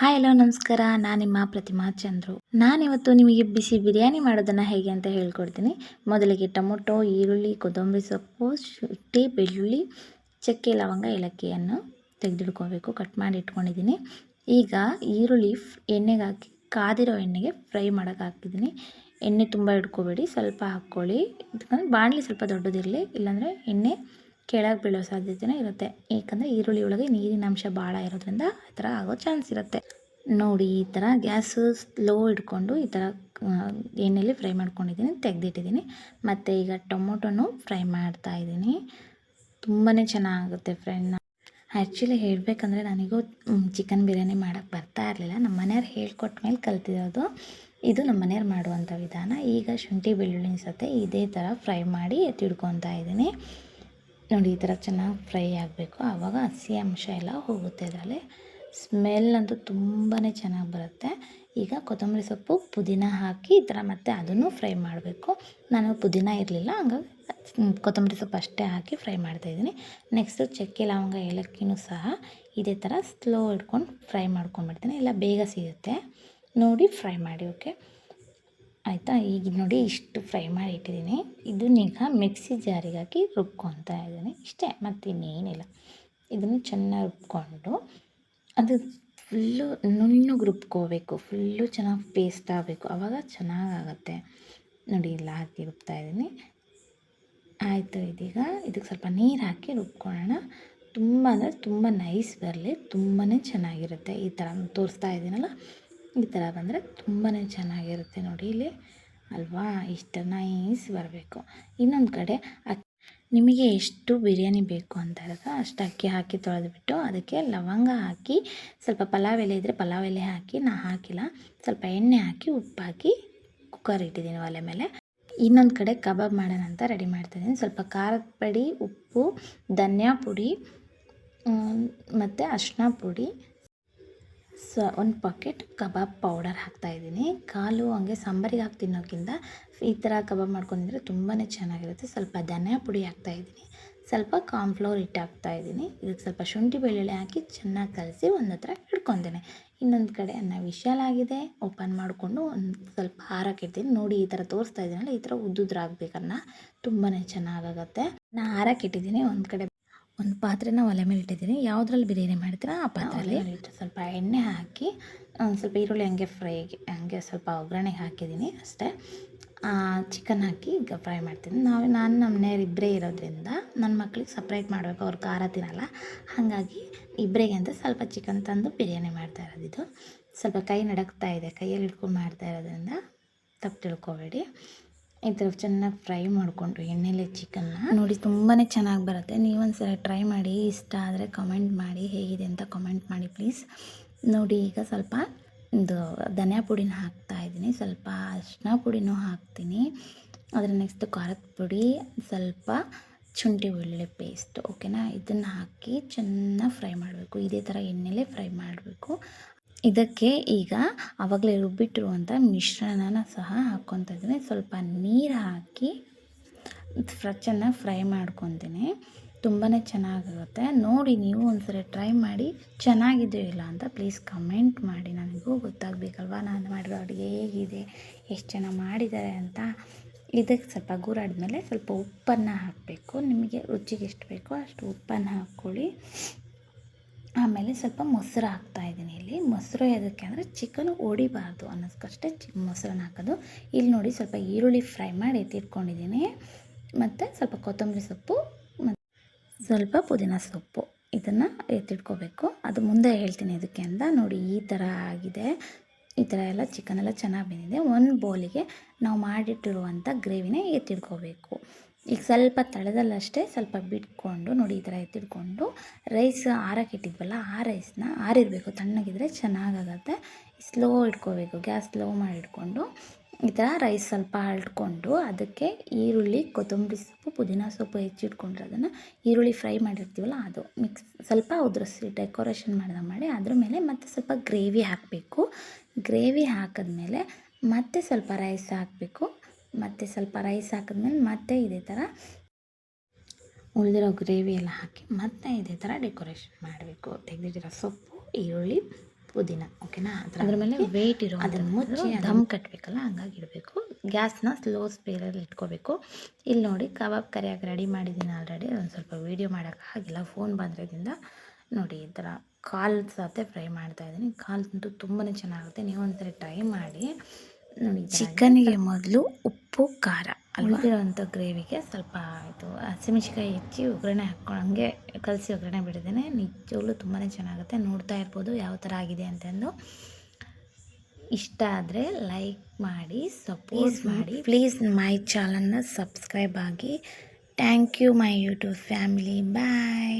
Hi hello ನಮಸ್ಕಾರ. ನಾನು ನಿಮ್ಮ ಪ್ರತಿಮಾ ಚಂದ್ರು. ನಾನಿವತ್ತು ನಿಮಗೆ ಬಿಸಿ ಬಿರಿಯಾನಿ ಮಾಡೋದನ್ನು ಹೇಗೆ ಅಂತ ಹೇಳ್ಕೊಡ್ತೀನಿ. ಮೊದಲಿಗೆ ಟೊಮೊಟೊ, ಈರುಳ್ಳಿ, ಕೊತ್ತಂಬರಿ ಸೊಪ್ಪು, ಶುಂಠಿ, ಬೆಳ್ಳುಳ್ಳಿ, ಚಕ್ಕೆ, ಲವಂಗ, ಏಲಕ್ಕಿಯನ್ನು ತೆಗೆದಿಡ್ಕೋಬೇಕು ಕಟ್ ಮಾಡಿ ಇಟ್ಕೊಂಡಿದ್ದೀನಿ. ಈಗ ಈರುಳ್ಳಿ ಎಣ್ಣೆಗೆ ಹಾಕಿ, ಕಾದಿರೋ ಎಣ್ಣೆಗೆ ಫ್ರೈ ಮಾಡೋಕೆ ಹಾಕಿದ್ದೀನಿ. ಎಣ್ಣೆ ತುಂಬ ಇಟ್ಕೋಬೇಡಿ ಸ್ವಲ್ಪ ಹಾಕ್ಕೊಳ್ಳಿ. ಬಾಣಲಿ ಸ್ವಲ್ಪ ದೊಡ್ಡದಿರಲಿ. ಇಲ್ಲಾಂದರೆ ಎಣ್ಣೆ ಕೆಳಗೆ ಬೀಳೋ ಸಾಧ್ಯತೆಯೂ ಇರುತ್ತೆ. ಏಕೆಂದರೆ ಈರುಳ್ಳಿ ಒಳಗೆ ನೀರಿನ ಅಂಶ ಭಾಳ ಇರೋದ್ರಿಂದ ಆ ಥರ ಆಗೋ ಚಾನ್ಸ್ ಇರುತ್ತೆ. ನೋಡಿ, ಈ ಥರ ಗ್ಯಾಸ್ ಸ್ಲೋ ಇಟ್ಕೊಂಡು ಈ ಥರ ಎಣ್ಣೆಯಲ್ಲಿ ಫ್ರೈ ಮಾಡ್ಕೊಂಡಿದ್ದೀನಿ, ತೆಗೆದಿಟ್ಟಿದ್ದೀನಿ. ಮತ್ತು ಈಗ ಟೊಮೊಟೊನು ಫ್ರೈ ಮಾಡ್ತಾ ಇದ್ದೀನಿ. ತುಂಬಾ ಚೆನ್ನಾಗುತ್ತೆ ಫ್ರೆಂಡ್. ಆ್ಯಕ್ಚುಲಿ ಹೇಳಬೇಕಂದ್ರೆ ನನಗೂ ಚಿಕನ್ ಬಿರಿಯಾನಿ ಮಾಡೋಕ್ಕೆ ಬರ್ತಾ ಇರಲಿಲ್ಲ. ನಮ್ಮ ಮನೆಯವ್ರು ಹೇಳ್ಕೊಟ್ಟ ಮೇಲೆ ಕಲ್ತಿರೋದು. ಇದು ನಮ್ಮ ಮನೆಯವ್ರು ಮಾಡುವಂಥ ವಿಧಾನ. ಈಗ ಶುಂಠಿ ಬೆಳ್ಳುಳ್ಳಿ ಸತೆ ಇದೇ ಥರ ಫ್ರೈ ಮಾಡಿ ಎತ್ತಿಡ್ಕೊತಾ ಇದ್ದೀನಿ. ನೋಡಿ, ಈ ಥರ ಚೆನ್ನಾಗಿ ಫ್ರೈ ಆಗಬೇಕು. ಆವಾಗ ಹಸಿ ಅಂಶ ಎಲ್ಲ ಹೋಗುತ್ತೆ ಅದರಲ್ಲಿ ಸ್ಮೆಲ್ ಅಂತೂ ತುಂಬಾ ಚೆನ್ನಾಗಿ ಬರುತ್ತೆ. ಈಗ ಕೊತ್ತಂಬರಿ ಸೊಪ್ಪು, ಪುದೀನ ಹಾಕಿ ಈ ಥರ ಮತ್ತೆ ಅದನ್ನು ಫ್ರೈ ಮಾಡಬೇಕು. ನಾನು ಪುದೀನ ಇರಲಿಲ್ಲ, ಹಂಗಾಗಿ ಕೊತ್ತಂಬರಿ ಸೊಪ್ಪು ಅಷ್ಟೇ ಹಾಕಿ ಫ್ರೈ ಮಾಡ್ತಾಯಿದ್ದೀನಿ ನೆಕ್ಸ್ಟು ಚಕ್ಕೆ ಲವಂಗ, ಏಲಕ್ಕಿನೂ ಸಹ ಇದೇ ಥರ ಸ್ಲೋ ಇಟ್ಕೊಂಡು ಫ್ರೈ ಮಾಡ್ಕೊಂಡ್ಬಿಡ್ತೀನಿ. ಇಲ್ಲ, ಬೇಗ ಸಿಗುತ್ತೆ. ನೋಡಿ, ಫ್ರೈ ಮಾಡಿ, ಓಕೆ? ಆಯಿತಾ? ಈಗ ನೋಡಿ ಇಷ್ಟು ಫ್ರೈ ಮಾಡಿ ಇಟ್ಟಿದ್ದೀನಿ. ಇದನ್ನೀಗ ಮಿಕ್ಸಿ ಜಾರಿಗೆ ಹಾಕಿ ರುಬ್ಕೊತಾ ಇದ್ದೀನಿ. ಇಷ್ಟೇ ಮತ್ತು ಇನ್ನೇನಿಲ್ಲ ಇದನ್ನು ಚೆನ್ನಾಗಿ ರುಬ್ಕೊಂಡು ಅದು ಫುಲ್ಲು ನುಣ್ಣಗೆ ರುಬ್ಕೋಬೇಕು. ಫುಲ್ಲು ಚೆನ್ನಾಗಿ ಪೇಸ್ಟ್ ಆಗಬೇಕು. ಆವಾಗ ಚೆನ್ನಾಗಾಗತ್ತೆ ನೋಡಿ, ಇಲ್ಲ, ಹಾಕಿ ರುಬ್ತಾ ಇದ್ದೀನಿ. ಆಯಿತು, ಇದೀಗ ಇದಕ್ಕೆ ಸ್ವಲ್ಪ ನೀರು ಹಾಕಿ ರುಬ್ಕೊಳ್ಳೋಣ. ತುಂಬ ಅಂದರೆ ತುಂಬ ನೈಸ್ ಬರಲಿ. ತುಂಬಾ ಚೆನ್ನಾಗಿರುತ್ತೆ. ಈ ಥರ ತೋರಿಸ್ತಾ ಇದ್ದೀನಲ್ಲ? ಈ ಥರ ಬಂದರೆ ತುಂಬಾ ಚೆನ್ನಾಗಿರುತ್ತೆ ನೋಡಿ ಇಲ್ಲಿ. ಅಲ್ವಾ? ಇಷ್ಟು ನೈಸ್ ಬರಬೇಕು. ಇನ್ನೊಂದು ಕಡೆ ಅಕ್ಕಿ ನಿಮಗೆ ಎಷ್ಟು ಬಿರಿಯಾನಿ ಬೇಕು ಅಂತ ಹೇಳಿದ್ರೆ ಅಷ್ಟು ಅಕ್ಕಿ ಹಾಕಿ ತೊಳೆದುಬಿಟ್ಟು ಅದಕ್ಕೆ ಲವಂಗ ಹಾಕಿ, ಸ್ವಲ್ಪ ಪಲಾವ್ ಎಲೆ ಇದ್ದರೆ ಪಲಾವ್ ಎಲೆ ಹಾಕಿ, ನಾ ಹಾಕಿಲ್ಲ. ಸ್ವಲ್ಪ ಎಣ್ಣೆ ಹಾಕಿ ಉಪ್ಪು ಹಾಕಿ ಕುಕ್ಕರ್ ಇಟ್ಟಿದ್ದೀನಿ ಒಲೆ ಮೇಲೆ. ಇನ್ನೊಂದು ಕಡೆ ಕಬಾಬ್ ಮಾಡೋಣ ಅಂತ ರೆಡಿ ಮಾಡ್ತಾಯಿದ್ದೀನಿ ಸ್ವಲ್ಪ ಖಾರದ ಪುಡಿ, ಉಪ್ಪು, ಧನಿಯಾ ಪುಡಿ ಮತ್ತು ಅರಿಶಿನ ಪುಡಿ ಸ, ಒಂದು ಪಾಕೆಟ್ ಕಬಾಬ್ ಪೌಡರ್ ಹಾಕ್ತಾಯಿದ್ದೀನಿ ಕಾಲು ಹಂಗೆ ಸಾಂಬಾರಿಗೆ ಹಾಕಿ ತಿನ್ನೋಕ್ಕಿಂತ ಈ ಥರ ಕಬಾಬ್ ಮಾಡ್ಕೊಂಡಿದ್ರೆ ತುಂಬಾ ಚೆನ್ನಾಗಿರುತ್ತೆ. ಸ್ವಲ್ಪ ಧನಿಯಾ ಪುಡಿ ಹಾಕ್ತಾಯಿದ್ದೀನಿ ಸ್ವಲ್ಪ ಕಾರ್ನ್ಫ್ಲೋರ್ ಹಿಟ್ಟು ಹಾಕ್ತಾಯಿದ್ದೀನಿ ಇದಕ್ಕೆ ಸ್ವಲ್ಪ ಶುಂಠಿ ಬೆಳ್ಳುಳ್ಳಿ ಹಾಕಿ ಚೆನ್ನಾಗಿ ಕಲಸಿ ಒಂದು ಹತ್ರ ಇಟ್ಕೊತೇನೆ. ಇನ್ನೊಂದು ಕಡೆ ಅನ್ನ ವಿಶಾಲಾಗಿದೆ ಓಪನ್ ಮಾಡಿಕೊಂಡು ಒಂದು ಸ್ವಲ್ಪ ಹಾರಕ್ಕಿಡ್ತೀನಿ ನೋಡಿ ಈ ಥರ ತೋರಿಸ್ತಾ ಇದ್ದೀನಲ್ಲ, ಈ ಥರ ಉದ್ದುದ್ರಾಗಬೇಕನ್ನ ತುಂಬಾ ಚೆನ್ನಾಗಾಗತ್ತೆ ನಾನು ಹಾರಕ್ಕಿಟ್ಟಿದ್ದೀನಿ ಒಂದು ಕಡೆ ಒಂದು ಪಾತ್ರೆನ ಒಲೆ ಮೇಲೆ ಇಟ್ಟಿದ್ದೀನಿ. ಯಾವುದ್ರಲ್ಲಿ ಬಿರಿಯಾನಿ ಮಾಡ್ತೀರಾ ಆ ಪಾತ್ರೆಯಲ್ಲಿ ಸ್ವಲ್ಪ ಎಣ್ಣೆ ಹಾಕಿ ಒಂದು ಸ್ವಲ್ಪ ಈರುಳ್ಳಿ ಹಂಗೆ ಫ್ರೈಗೆ ಹಂಗೆ ಸ್ವಲ್ಪ ಒಗ್ಗರಣೆಗೆ ಹಾಕಿದ್ದೀನಿ ಅಷ್ಟೇ. ಚಿಕನ್ ಹಾಕಿ ಈಗ ಫ್ರೈ ಮಾಡ್ತೀನಿ. ನಾವು ನಾನು ನಮ್ಮ ಮನೆಯವ್ರು ಇಬ್ಬರೇ ಇರೋದ್ರಿಂದ ನನ್ನ ಮಕ್ಳಿಗೆ ಸಪ್ರೇಟ್ ಮಾಡಬೇಕು ಅವ್ರು ಖಾರ ತಿನ್ನಲ್ಲ. ಹಾಗಾಗಿ ಇಬ್ಬರಿಗೆ ಅಂತ ಸ್ವಲ್ಪ ಚಿಕನ್ ತಂದು ಬಿರಿಯಾನಿ ಮಾಡ್ತಾ ಇರೋದಿದ್ದು ಸ್ವಲ್ಪ ಕೈ ನಡಕ್ತಾ ಇದೆ ಕೈಯಲ್ಲಿ ಇಟ್ಕೊಂಡು ಮಾಡ್ತಾ ಇರೋದ್ರಿಂದ ತಪ್ಪು ತಿಳ್ಕೊಬೇಡಿ. ಈ ಥರ ಚೆನ್ನಾಗಿ ಫ್ರೈ ಮಾಡಿಕೊಂಡು ಎಣ್ಣೆಲೆ ಚಿಕನ್ನ. ನೋಡಿ ತುಂಬಾ ಚೆನ್ನಾಗಿ ಬರುತ್ತೆ. ನೀವೊಂದು ಟ್ರೈ ಮಾಡಿ, ಇಷ್ಟ ಆದರೆ ಕಮೆಂಟ್ ಮಾಡಿ, ಹೇಗಿದೆ ಅಂತ ಕಮೆಂಟ್ ಮಾಡಿ ಪ್ಲೀಸ್ ನೋಡಿ ಈಗ ಸ್ವಲ್ಪ ಇದು ಧನಿಯಾ ಪುಡಿನ ಹಾಕ್ತಾ ಇದ್ದೀನಿ. ಸ್ವಲ್ಪ ಅರಿಶಿನ ಪುಡಿನೂ ಹಾಕ್ತೀನಿ. ಅದರ ನೆಕ್ಸ್ಟ್ ಖಾರದ ಪುಡಿ, ಸ್ವಲ್ಪ ಶುಂಠಿ ಬೆಳ್ಳುಳ್ಳಿ ಪೇಸ್ಟ್ ಓಕೆನಾ ಇದನ್ನು ಹಾಕಿ ಚೆನ್ನಾಗಿ ಫ್ರೈ ಮಾಡಬೇಕು. ಇದೇ ಥರ ಎಣ್ಣೆಲೆ ಫ್ರೈ ಮಾಡಬೇಕು. ಇದಕ್ಕೆ ಈಗ ಆವಾಗಲೇ ರುಬ್ಬಿಟ್ಟಿರುವಂಥ ಮಿಶ್ರಣನ ಸಹ ಹಾಕ್ಕೊತ ಇದ್ದೀನಿ ಸ್ವಲ್ಪ ನೀರು ಹಾಕಿ ಫ್ರ ಚೆನ್ನಾಗಿ ಫ್ರೈ ಮಾಡ್ಕೊತೀನಿ ತುಂಬಾ ಚೆನ್ನಾಗಿರುತ್ತೆ. ನೋಡಿ ನೀವು ಒಂದ್ಸರಿ ಟ್ರೈ ಮಾಡಿ. ಚೆನ್ನಾಗಿದೆಯೋ ಇಲ್ಲ ಅಂತ ಪ್ಲೀಸ್ ಕಮೆಂಟ್ ಮಾಡಿ. ನನಗೂ ಗೊತ್ತಾಗಬೇಕಲ್ವಾ ನಾನು ಮಾಡಿರೋ ಅಡುಗೆ ಹೇಗಿದೆ, ಎಷ್ಟು ಚೆನ್ನಾಗಿ ಮಾಡಿದ್ದಾರೆ ಅಂತ. ಇದಕ್ಕೆ ಸ್ವಲ್ಪ ಗೂರಾಡಿದ್ಮೇಲೆ ಸ್ವಲ್ಪ ಉಪ್ಪನ್ನು ಹಾಕಬೇಕು. ನಿಮಗೆ ರುಚಿಗೆ ಎಷ್ಟು ಬೇಕೋ ಅಷ್ಟು ಉಪ್ಪನ್ನು ಹಾಕ್ಕೊಳ್ಳಿ. ಆಮೇಲೆ ಸ್ವಲ್ಪ ಮೊಸರು ಹಾಕ್ತಾಯಿದ್ದೀನಿ ಇಲ್ಲಿ. ಮೊಸರು ಯಾವುದಕ್ಕೆ ಅಂದರೆ ಚಿಕನ್ ಹೊಡಿಬಾರ್ದು ಅನ್ನೋದಕ್ಕಷ್ಟೇ ಚಿ ಮೊಸರನ್ನ ಹಾಕೋದು. ಇಲ್ಲಿ ನೋಡಿ ಸ್ವಲ್ಪ ಈರುಳ್ಳಿ ಫ್ರೈ ಮಾಡಿ ಎತ್ತಿಟ್ಕೊಂಡಿದ್ದೀನಿ. ಮತ್ತು ಸ್ವಲ್ಪ ಕೊತ್ತಂಬರಿ ಸೊಪ್ಪು ಮತ್ತು ಸ್ವಲ್ಪ ಪುದೀನ ಸೊಪ್ಪು ಇದನ್ನು ಎತ್ತಿಟ್ಕೋಬೇಕು. ಅದು ಮುಂದೆ ಹೇಳ್ತೀನಿ ಇದಕ್ಕೆ ಅಂತ. ನೋಡಿ ಈ ಥರ ಆಗಿದೆ. ಈ ಥರ ಎಲ್ಲ ಚಿಕನ್ ಎಲ್ಲ ಚೆನ್ನಾಗಿ ಬಂದಿದೆ. ಒಂದು ಬೌಲಿಗೆ ನಾವು ಮಾಡಿಟ್ಟಿರುವಂಥ ಗ್ರೇವಿನೇ ಎತ್ತಿಡ್ಕೋಬೇಕು ಈಗ ಸ್ವಲ್ಪ ತಳದಲ್ಲಷ್ಟೇ ಸ್ವಲ್ಪ ಬಿಟ್ಕೊಂಡು ನೋಡಿ ಈ ಥರ ಎತ್ತಿಟ್ಕೊಂಡು ರೈಸ್ ಆರಕ್ಕೆ ಇಟ್ಟಿದ್ವಲ್ಲ ಆ ರೈಸ್ನ ಆರಿರಬೇಕು. ತಣ್ಣಗಿದ್ರೆ ಚೆನ್ನಾಗಾಗತ್ತೆ. ಸ್ಲೋ ಇಟ್ಕೋಬೇಕು. ಗ್ಯಾಸ್ ಸ್ಲೋ ಮಾಡಿ ಇಟ್ಕೊಂಡು ಈ ಥರ ರೈಸ್ ಸ್ವಲ್ಪ ಅಳ್ಕೊಂಡು ಅದಕ್ಕೆ ಈರುಳ್ಳಿ, ಕೊತ್ತಂಬರಿ ಸೊಪ್ಪು, ಪುದೀನ ಸೊಪ್ಪು ಹೆಚ್ಚಿಟ್ಕೊಂಡ್ರೆ ಅದನ್ನು ಈರುಳ್ಳಿ ಫ್ರೈ ಮಾಡಿರ್ತೀವಲ್ಲ ಅದು ಮಿಕ್ಸ್ ಸ್ವಲ್ಪ ಉದುರಿಸಿ ಡೆಕೋರೇಷನ್ ಮಾಡ್ದೆ ಮಾಡಿ ಅದ್ರ ಮೇಲೆ ಮತ್ತೆ ಸ್ವಲ್ಪ ಗ್ರೇವಿ ಹಾಕಬೇಕು. ಗ್ರೇವಿ ಹಾಕಿದ್ಮೇಲೆ ಮತ್ತೆ ಸ್ವಲ್ಪ ರೈಸ್ ಹಾಕಬೇಕು. ಮತ್ತು ಸ್ವಲ್ಪ ರೈಸ್ ಹಾಕಿದ್ಮೇಲೆ ಮತ್ತೆ ಇದೇ ಥರ ಉಳಿದಿರೋ ಗ್ರೇವಿ ಎಲ್ಲ ಹಾಕಿ ಮತ್ತೆ ಇದೇ ಥರ ಡೆಕೋರೇಷನ್ ಮಾಡಬೇಕು. ತೆಗೆದಿಟ್ಟಿರೋ ಸೊಪ್ಪು ಈರುಳ್ಳಿ ಪುದೀನ. ಓಕೆನಾ ಅದ್ರ ಮೇಲೆ ವೆಯ್ಟ್ ಇರೋ ಅದನ್ನು ಮುಚ್ಚಿ ದಮ್ ಕಟ್ಟಬೇಕಲ್ಲ ಹಂಗಾಗಿ ಇಡಬೇಕು. ಗ್ಯಾಸ್ನ ಸ್ಲೋ ಸ್ಪೀಡಲ್ಲಿ ಇಟ್ಕೋಬೇಕು. ಇಲ್ಲಿ ನೋಡಿ ಕಬಾಬ್ ಕರಿಯಾಗಿ ರೆಡಿ ಮಾಡಿದ್ದೀನಿ ಆಲ್ರೆಡಿ ಒಂದು ಸ್ವಲ್ಪ ವೀಡಿಯೋ ಮಾಡೋಕ್ಕಾಗಿಲ್ಲ ಫೋನ್ ಬಂದಿರೋದ್ರಿಂದ ನೋಡಿ ಈ ಥರ ಕಾಲು ಸತೆ ಫ್ರೈ ಮಾಡ್ತಾ ಇದ್ದೀನಿ. ಕಾಲಂತೂ ತುಂಬಾ ಚೆನ್ನಾಗುತ್ತೆ. ನೀವು ಒಂದ್ಸರಿ ಟ್ರೈ ಮಾಡಿ ನೋಡಿ ಚಿಕನ್ಗೆ ಮೊದಲು ಉಪ್ಪು ಖಾರ ಉಳಿದಿರೋವಂಥ ಗ್ರೇವಿಗೆ ಸ್ವಲ್ಪ ಇದು ಹಸಿಮೆಣ್ಸಿಕಾಯಿ ಹೆಚ್ಚಿ ಒಗ್ಗರಣೆ ಹಾಕ್ಕೊಂಡು ಹಂಗೆ ಕಲಸಿ ಒಗ್ಗರಣೆ ಬಿಡಿದ್ದೇನೆ ನಿಜವಾಗ್ಲೂ ತುಂಬಾ ಚೆನ್ನಾಗುತ್ತೆ. ನೋಡ್ತಾ ಇರ್ಬೋದು ಯಾವ ಥರ ಆಗಿದೆ ಅಂತಂದು. ಇಷ್ಟ ಆದರೆ ಲೈಕ್ ಮಾಡಿ ಸಪೋರ್ಟ್ ಮಾಡಿ. ಪ್ಲೀಸ್ ಮೈ ಚಾನಲ್ನ ಸಬ್ಸ್ಕ್ರೈಬ್ ಆಗಿ. Thank you my YouTube family bye